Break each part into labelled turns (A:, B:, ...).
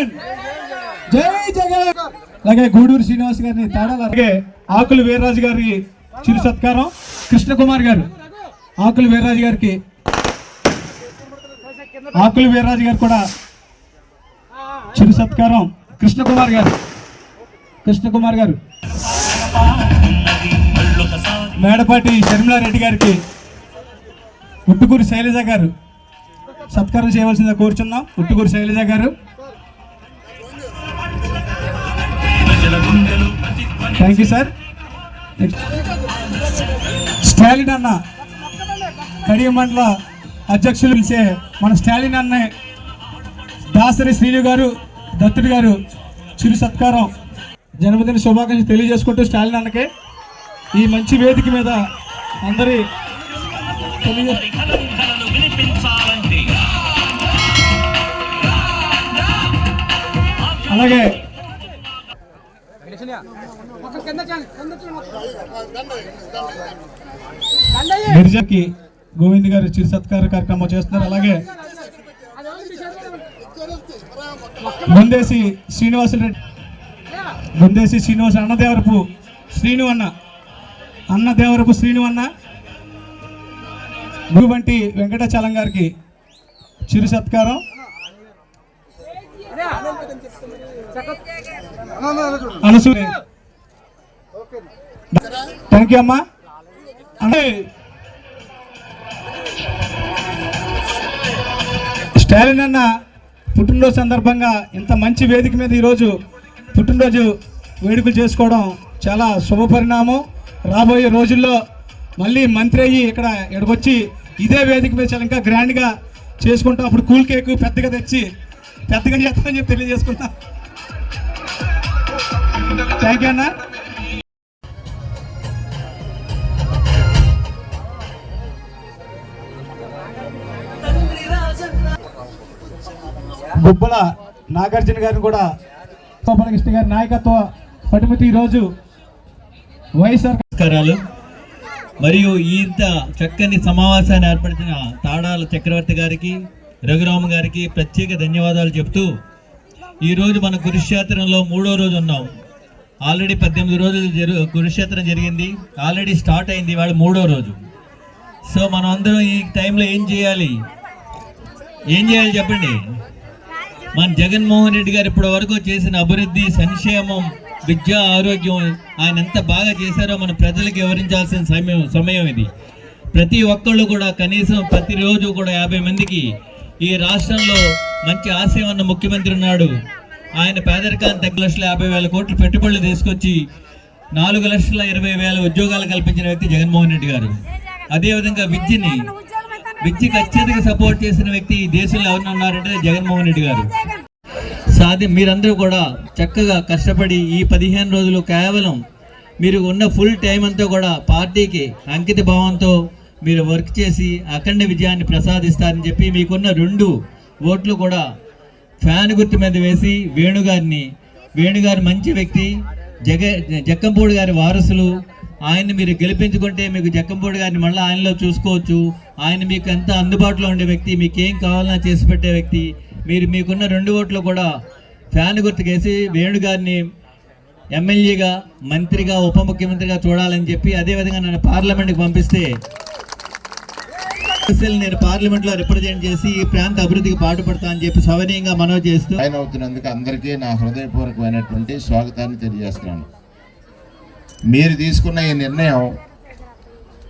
A: జగన్! జై జగన్! అలాగే గూడూరు శ్రీనివాస్ గారిని తాడాలి అలాగే ఆకులు వీర్రాజు గారి చిరు సత్కారం. కృష్ణకుమార్ గారు ఆకులు వీర్రాజు గారికి ఆకులు వీర్రాజు గారు కూడా చిరు సత్కారం. కృష్ణకుమార్ గారు కృష్ణకుమార్ గారు. మేడపాటి షర్మిలారెడ్డి గారికి ఉట్టుకూరి శైలజ గారు సత్కారం చేయవలసిందిగా కోరుచున్నాం. ఉట్టుకూరి శైలజ గారు. థ్యాంక్ యూ సార్ స్టాలిన్ అన్న కడియం మండల అధ్యక్షులు పిలిచే మన స్టాలిన్ అన్న దాసరి శ్రీను గారు దత్తుడు గారు చిరు సత్కారం జన్మదిన శుభాకాంక్షలు తెలియజేసుకుంటూ స్టాలిన్ అన్నకే ఈ మంచి వేదిక మీద అందరి తెలియజే అలాగే గిరిజకి గోవింద్ గారు చిరు సత్కార కార్యక్రమం చేస్తున్నారు. అలాగే బొందేసి శ్రీనివాసరెడ్డి ముందేసి శ్రీనివాస అన్నదేవరపు శ్రీను అన్న అన్నదేవరపు శ్రీను అన్న వంటి వెంకటాచలం గారికి చిరు సత్కారం. అనసూరి థ్యాంక్ యూ అమ్మా. అంటే స్టాలిన్ అన్న పుట్టినరోజు సందర్భంగా ఇంత మంచి వేదిక మీద ఈరోజు పుట్టినరోజు వేడుకలు చేసుకోవడం చాలా శుభ పరిణామం. రాబోయే రోజుల్లో మళ్ళీ మంత్రి అయ్యి ఇక్కడ ఇక్కడికొచ్చి ఇదే వేదిక మీద చాలా ఇంకా గ్రాండ్గా చేసుకుంటాం అప్పుడు కూల్ కేక్ పెద్దగా తెచ్చి పెద్దగా చేస్తామని చెప్పి తెలియజేసుకుంటాం థ్యాంక్ యూ అన్న. గుబ్బల నాగార్జున గారిని కూడా గోపాలకృష్ణ గారి నాయకత్వ పటిమతి ఈరోజు వైఎస్ఆర్
B: నమస్కారాలు. మరియు ఈ ఇంత చక్కని సమావేశాన్ని ఏర్పరిచిన తాడాల చక్రవర్తి గారికి రఘురామ గారికి ప్రత్యేక ధన్యవాదాలు చెప్తూ ఈరోజు మన కురుక్షేత్రంలో మూడో రోజు ఉన్నాం. ఆల్రెడీ పద్దెనిమిది రోజులు జరు కురుక్షేత్రం జరిగింది. ఆల్రెడీ స్టార్ట్ అయింది ఇవాళ మూడో రోజు. సో మనం అందరం ఈ టైంలో ఏం చేయాలి? ఏం చేయాలి చెప్పండి? మన జగన్మోహన్ రెడ్డి గారు ఇప్పటి వరకు చేసిన అభివృద్ధి సంక్షేమం విద్య ఆరోగ్యం ఆయన ఎంత బాగా చేశారో మన ప్రజలకు వివరించాల్సిన సమయం సమయం ఇది. ప్రతి ఒక్కళ్ళు కూడా కనీసం ప్రతిరోజు కూడా యాభై మందికి ఈ రాష్ట్రంలో మంచి ఆశయం ఉన్న ముఖ్యమంత్రి ఉన్నాడు. ఆయన పేదరికాన్ని తగ్గి లక్షల యాభై వేల కోట్లు పెట్టుబడులు తీసుకొచ్చి నాలుగు లక్షల ఇరవై వేల ఉద్యోగాలు కల్పించిన వ్యక్తి జగన్మోహన్ రెడ్డి గారు. అదేవిధంగా విద్యని విద్యకు అత్యధిక సపోర్ట్ చేసిన వ్యక్తి ఈ దేశంలో ఎవరు ఉన్నారంటే జగన్మోహన్ రెడ్డి గారు. సాధ్య మీరందరూ కూడా చక్కగా కష్టపడి ఈ పదిహేను రోజులు కేవలం మీరు ఉన్న ఫుల్ టైం అంతా కూడా పార్టీకి అంకిత భావంతో మీరు వర్క్ చేసి అఖండ విజయాన్ని ప్రసాదిస్తారని చెప్పి మీకున్న రెండు ఓట్లు కూడా ఫ్యాన్ గుర్తు మీద వేసి వేణుగారిని వేణుగారు మంచి వ్యక్తి జగ జక్కంపూడి గారి వారసులు. ఆయన్ని మీరు గెలిపించుకుంటే మీకు జక్కంపూడి గారిని మళ్ళీ ఆయనలో చూసుకోవచ్చు. ఆయన మీకు ఎంత అందుబాటులో ఉండే వ్యక్తి మీకు ఏం కావాలన్నా చేసి పెట్టే వ్యక్తి. మీరు మీకున్న రెండు ఓట్లు కూడా ఫ్యాన్ గుర్తుకేసి వేణుగారిని ఎమ్మెల్యేగా మంత్రిగా ఉప ముఖ్యమంత్రిగా చూడాలని చెప్పి అదేవిధంగా నన్ను పార్లమెంట్కి పంపిస్తే నేను నేను పార్లమెంట్లో రిప్రజెంట్ చేసి ఈ ప్రాంత అభివృద్ధికి పాటుపడతా అని చెప్పి సవనీయంగా మనవి చేస్తూ
C: ఆయన అవుతున్నందుకు అందరికీ నా హృదయపూర్వకమైనటువంటి స్వాగతాన్ని తెలియజేస్తున్నాను. మీరు తీసుకున్న ఈ నిర్ణయం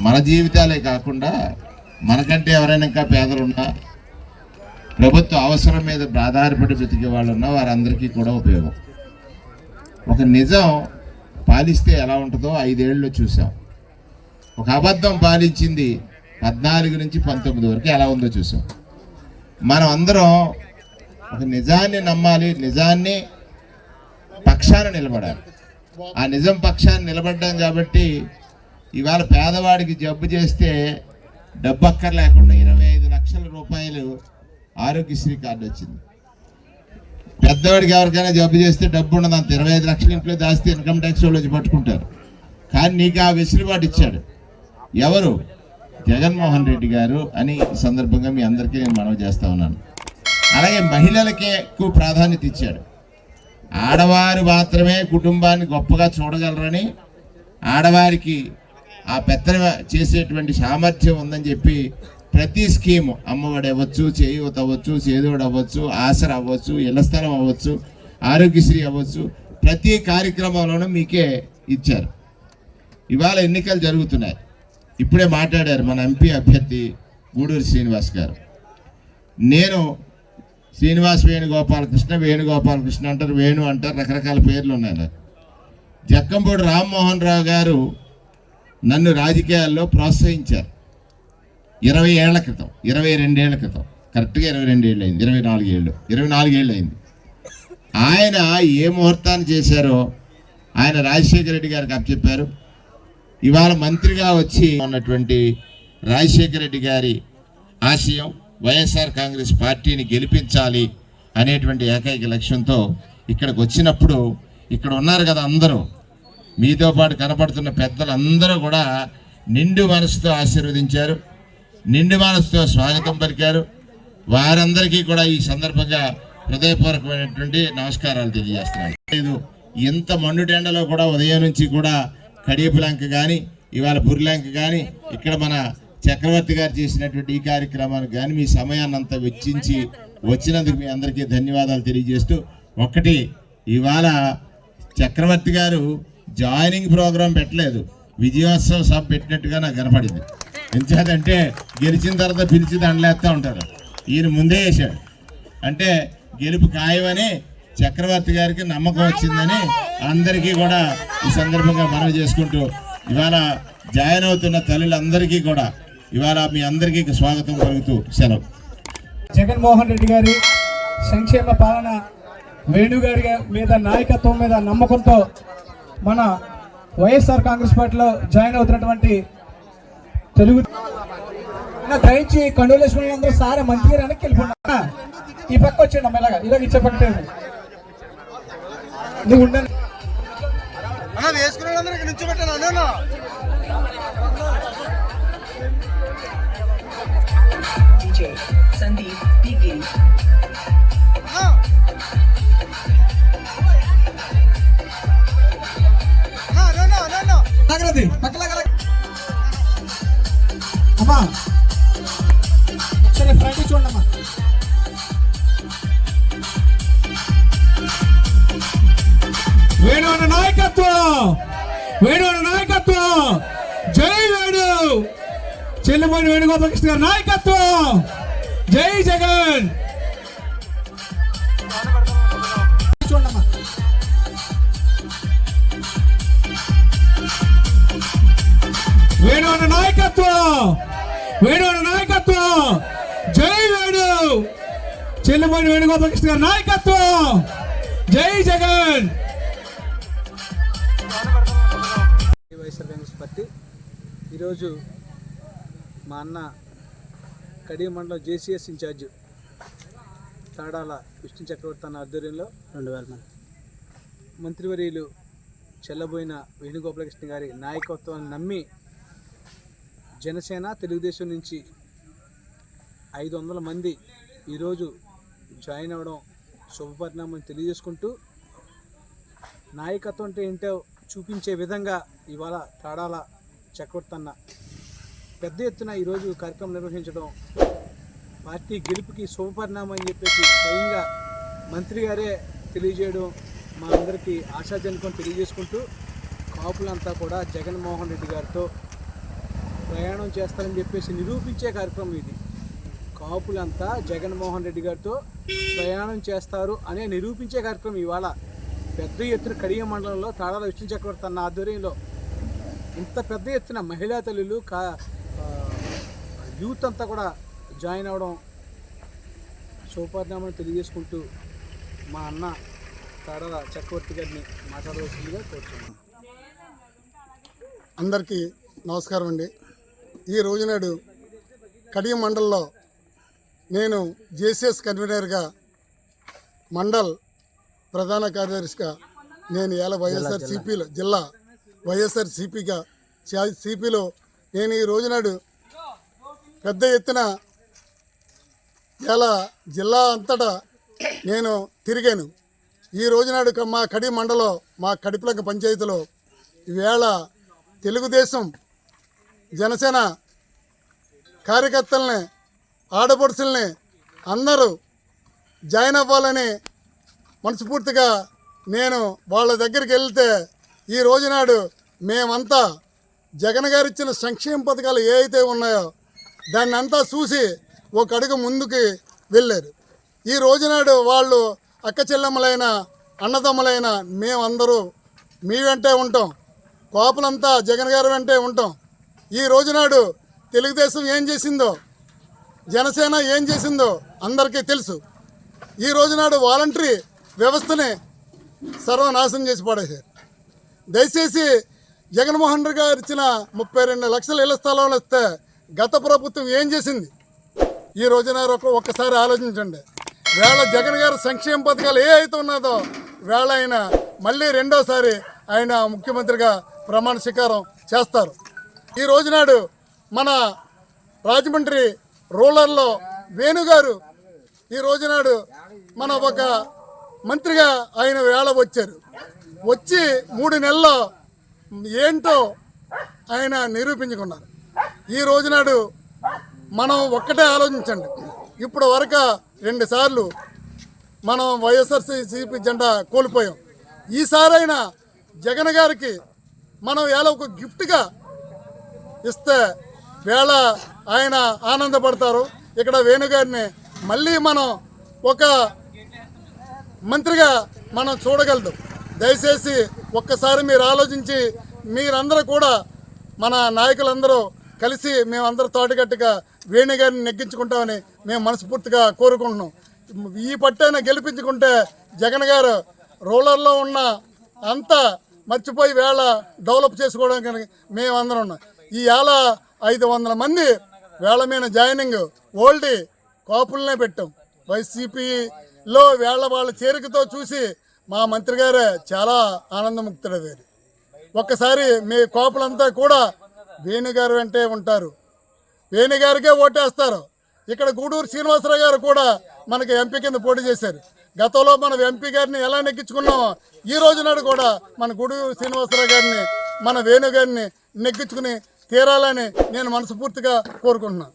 C: మన జీవితాలే కాకుండా మనకంటే ఎవరైనా ఇంకా పేదలు ఉన్నా ప్రభుత్వ అవసరం మీద ఆధారపడి బ్రతికే వాళ్ళు ఉన్నా వారందరికీ కూడా ఉపయోగం. ఒక నిజం పాలిస్తే ఎలా ఉంటుందో ఐదేళ్ళు చూసాం ఒక అబద్ధం పాలించింది పద్నాలుగు నుంచి పంతొమ్మిది వరకు ఎలా ఉందో చూసాం. మనం అందరం ఒక నిజాన్ని నమ్మాలి నిజాన్ని పక్షాన నిలబడాలి. ఆ నిజం పక్షాన్ని నిలబడ్డాం కాబట్టి ఇవాళ పేదవాడికి జబ్బు చేస్తే డబ్బు అక్కర్ లేకుండా ఇరవై ఐదు లక్షల రూపాయలు ఆరోగ్యశ్రీ కార్డు వచ్చింది. పెద్దవాడికి ఎవరికైనా జబ్బు చేస్తే డబ్బు ఉండదు అంత ఇరవై ఐదు లక్షలు ఇంట్లో దాస్తే ఇన్కమ్ ట్యాక్స్ వాళ్ళు వచ్చి పట్టుకుంటారు. కానీ నీకు ఆ వెసులుబాటు ఇచ్చాడు. ఎవరు? జగన్మోహన్ రెడ్డి గారు అని సందర్భంగా మీ అందరికీ నేను మనవి చేస్తూ ఉన్నాను. అలాగే మహిళలకే ఎక్కువ ప్రాధాన్యత ఇచ్చాడు. ఆడవారు మాత్రమే కుటుంబాన్ని గొప్పగా చూడగలరని ఆడవారికి ఆ పెత్తన చేసేటువంటి సామర్థ్యం ఉందని చెప్పి ప్రతి స్కీము అమ్మఒడి అవ్వచ్చు చేయూత అవ్వచ్చు చేదోడు అవ్వచ్చు ఆసర అవ్వచ్చు ఇళ్ళ స్థలం అవ్వచ్చు ఆరోగ్యశ్రీ అవ్వచ్చు ప్రతి కార్యక్రమంలోనూ మీకే ఇచ్చారు. ఇవాళ ఎన్నికలు జరుగుతున్నాయి. ఇప్పుడే మాట్లాడారు మన ఎంపీ అభ్యర్థి గూడూరు శ్రీనివాస్ గారు. నేను శ్రీనివాస్ వేణుగోపాలకృష్ణ వేణుగోపాలకృష్ణ అంటారు వేణు అంటారు రకరకాల పేర్లు ఉన్నాయి నాకు. జక్కంపూడి రామ్మోహన్ రావు గారు నన్ను రాజకీయాల్లో ప్రోత్సహించారు. ఇరవై ఏళ్ళ క్రితం ఇరవై రెండేళ్ళ క్రితం. కరెక్ట్గా ఇరవై రెండేళ్ళు అయింది ఇరవై నాలుగేళ్ళు ఇరవై నాలుగేళ్ళు అయింది. ఆయన ఏ ముహూర్తాన్ని చేశారో ఆయన రాజశేఖర రెడ్డి గారికి అప్పచెప్పారు. ఇవాళ మంత్రిగా వచ్చి ఉన్నటువంటి రాజశేఖర రెడ్డి గారి ఆశయం వైఎస్ఆర్ కాంగ్రెస్ పార్టీని గెలిపించాలి అనేటువంటి ఏకైక లక్ష్యంతో ఇక్కడికి వచ్చినప్పుడు ఇక్కడ ఉన్నారు కదా అందరూ. మీతో పాటు కనపడుతున్న పెద్దలు అందరూ కూడా నిండు మనసుతో ఆశీర్వదించారు. నిండు మనసుతో స్వాగతం పలికారు. వారందరికీ కూడా ఈ సందర్భంగా హృదయపూర్వకమైనటువంటి నమస్కారాలు తెలియజేస్తున్నాను. లేదు ఇంత మండుటెండలో కూడా ఉదయం నుంచి కూడా కడియపులంక కానీ ఇవాళ బుర్లంక కానీ ఇక్కడ మన చక్రవర్తి గారు చేసినటువంటి ఈ కార్యక్రమానికి కానీ మీ సమయాన్ని అంతా వెచ్చించి వచ్చినందుకు మీ అందరికీ ధన్యవాదాలు తెలియజేస్తూ ఒకటి ఇవాళ చక్రవర్తి గారు జాయినింగ్ ప్రోగ్రాం పెట్టలేదు. విజయోత్సవ సభ పెట్టినట్టుగా నాకు కనపడింది. ఎంచేదంటే గెలిచిన తర్వాత పిలిచి దండలేస్తూ ఉంటారు. ఈయన ముందే వేశాడు అంటే గెలుపు ఖాయమని చక్రవర్తి గారికి నమ్మకం వచ్చిందని అందరికీ కూడా ఈ సందర్భంగా మనవి చేసుకుంటూ ఇవాళ జాయిన్ అవుతున్న తల్లులందరికీ కూడా ఇవాళ మీ అందరికీ స్వాగతం కలుగుతూ సెలవు.
A: జగన్మోహన్ రెడ్డి గారి సంక్షేమ పాలన వేణుగారి మీద నాయకత్వం మీద నమ్మకంతో మన వైఎస్ఆర్ కాంగ్రెస్ పార్టీలో జాయిన్ అవుతున్నటువంటి తెలుగు అన్న, దయచి కండులు వేసుకున్న అందరూ సారే మంత్రి గారు వెనక్కి వెళ్ళిపోయినా ఈ పక్క వచ్చేయండి అమ్మ ఇలాగ ఇచ్చే పక్కన నువ్వు ఉండండి
D: అన్న వేసుకునే వాళ్ళందరూ ఇక్కడ నుంచి పెట్టాను అన్న.
E: DJ
A: చెల్లిమణి వేణుగోపాలకృష్ణ గారి నాయకత్వం. జై జగన్. వేణు అన్న నాయకత్వం. వేణు అన్న నాయకత్వం. జై వేణు. చెల్లిమణి వేణుగోపాలకృష్ణ గారి నాయకత్వం. జై జగన్.
F: వైఎస్ఆర్ కాంగ్రెస్ పార్టీ ఈరోజు మా అన్న కడియ మండలం జేసీఎస్ ఇన్ఛార్జ్ తాడాల విష్ణు చక్రవర్తి అన్న ఆధ్వర్యంలో రెండు వేల మంది. మంత్రివర్యులు చెల్లబోయిన వేణుగోపాలకృష్ణ గారి నాయకత్వాన్ని నమ్మి జనసేన తెలుగుదేశం నుంచి ఐదు వందల మంది ఈరోజు జాయిన్ అవ్వడం శుభపరిణామం తెలియజేసుకుంటూ నాయకత్వం అంటే ఏంటో చూపించే విధంగా ఇవాళ తాడాల చక్రవర్తన్న పెద్ద ఎత్తున ఈరోజు కార్యక్రమం నిర్వహించడం పార్టీ గెలుపుకి శుభపరిణామం అని చెప్పేసి స్వయంగా మంత్రి గారే తెలియజేయడం మా అందరికీ ఆశాజనకం తెలియజేసుకుంటూ కాపులంతా కూడా జగన్మోహన్ రెడ్డి గారితో ప్రయాణం చేస్తారని చెప్పేసి నిరూపించే కార్యక్రమం ఇది. కాపులంతా జగన్మోహన్ రెడ్డి గారితో ప్రయాణం చేస్తారు అనే నిరూపించే కార్యక్రమం ఇవాళ పెద్ద ఎత్తున కడియ మండలంలో తాళాల విష్ణు చక్రవర్తి అన్న ఆధ్వర్యంలో ఇంత పెద్ద ఎత్తున మహిళా తల్లులు కా యూత్ అంతా కూడా జాయిన్ అవడం శుభపరిణామం తెలియజేసుకుంటూ మా అన్న తాడాల చక్రవర్తి గారిని మాట్లాడవలసిందిగా కోరుతున్నాను
D: అందరికీ నమస్కారం అండి. ఈ రోజునాడు కడియ మండల్లో నేను జేసీఎస్ కన్వీనర్గా మండల్ ప్రధాన కార్యదర్శిగా నేను ఇలా వైఎస్ఆర్ సిపిలో జిల్లా వైఎస్ఆర్ సిపిగా సిపిలో నేను ఈ రోజునాడు పెద్ద ఎత్తున
G: ఇలా జిల్లా అంతటా నేను తిరిగాను. ఈ రోజునాడు మా కడి మండలం మా కడిపలంక పంచాయతీలో ఈవేళ తెలుగుదేశం జనసేన కార్యకర్తల్ని ఆడపడుచుల్ని అందరూ జాయిన్ అవ్వాలని మనస్ఫూర్తిగా నేను వాళ్ళ దగ్గరికి వెళ్తే ఈ రోజునాడు మేమంతా జగన్ గారు ఇచ్చిన సంక్షేమ పథకాలు ఏ అయితే ఉన్నాయో దాన్ని అంతా చూసి ఒక అడుగు ముందుకి వెళ్ళారు. ఈ రోజునాడు వాళ్ళు అక్క చెల్లెమ్మలైన అన్నదమ్ములైన మేమందరూ మీ వెంటే ఉంటాం. కోపలంతా జగన్ గారి వెంటే ఉంటాం. ఈ రోజునాడు తెలుగుదేశం ఏం చేసిందో జనసేన ఏం చేసిందో అందరికీ తెలుసు. ఈ రోజునాడు వాలంటరీ వ్యవస్థని సర్వనాశనం చేసి పడేశారు. దయచేసి జగన్మోహన్ రెడ్డి గారు ఇచ్చిన ముప్పై రెండు లక్షల ఇళ్ళ స్థలంలో ఇస్తే గత ప్రభుత్వం ఏం చేసింది? ఈ రోజున ఒక్కసారి ఆలోచించండి. వేళ జగన్ గారి సంక్షేమ పథకాలు ఏ అయితే ఉన్నదో వేళ ఆయన మళ్ళీ రెండోసారి ఆయన ముఖ్యమంత్రిగా ప్రమాణ స్వీకారం చేస్తారు. ఈ రోజునాడు మన రాజమండ్రి రూరల్లో వేణుగారు ఈ రోజునాడు మన ఒక మంత్రిగా ఆయన వేళ వచ్చారు. వచ్చి మూడు నెలల్లో ఏంటో ఆయన నిరూపించుకున్నారు. ఈ రోజునాడు మనం ఒక్కటే ఆలోచించండి. ఇప్పుడు వరకు రెండుసార్లు మనం వైఎస్ఆర్సీపీ జెండా కోల్పోయాం. ఈసారైనా జగన్ గారికి మనం ఎలా ఒక గిఫ్ట్గా ఇస్తే వేళ ఆయన ఆనందపడతారు. ఇక్కడ వేణుగారిని మళ్ళీ మనం ఒక మంత్రిగా మనం చూడగలదు. దయచేసి ఒక్కసారి మీరు ఆలోచించి మీరందరూ కూడా మన నాయకులందరూ కలిసి మేమందరూ తోటగట్టుగా వేణుగారిని నెగ్గించుకుంటామని మేము మనస్ఫూర్తిగా కోరుకుంటున్నాం. ఈ పట్టైనా గెలిపించుకుంటే జగన్ గారు రూరల్లో ఉన్న అంతా మర్చిపోయి వేళ డెవలప్ చేసుకోవడానికి మేమందరం ఉన్నాం. ఈ వేళ ఐదు వందల మంది వేళ మీద జాయినింగ్ ఓల్డ్ కాపులనే పెట్టాం. వైసీపీలో వేళ వాళ్ళ చేరికతో చూసి మా మంత్రి గారే చాలా ఆనందముక్తుడయ్యారు. ఒక్కసారి మీ కోపలంతా కూడా వేణుగారు వెంటే ఉంటారు. వేణుగారికే ఓటేస్తారు. ఇక్కడ గూడూరు శ్రీనివాసరావు గారు కూడా మనకి ఎంపీ కింద పోటీ చేశారు. గతంలో మనం ఎంపీ గారిని ఎలా నెగ్గించుకున్నామో ఈ రోజు నాడు కూడా మన గూడూరు శ్రీనివాసరావు గారిని మన వేణుగారిని నెగ్గించుకుని తీరాలని నేను మనస్ఫూర్తిగా కోరుకుంటున్నాను.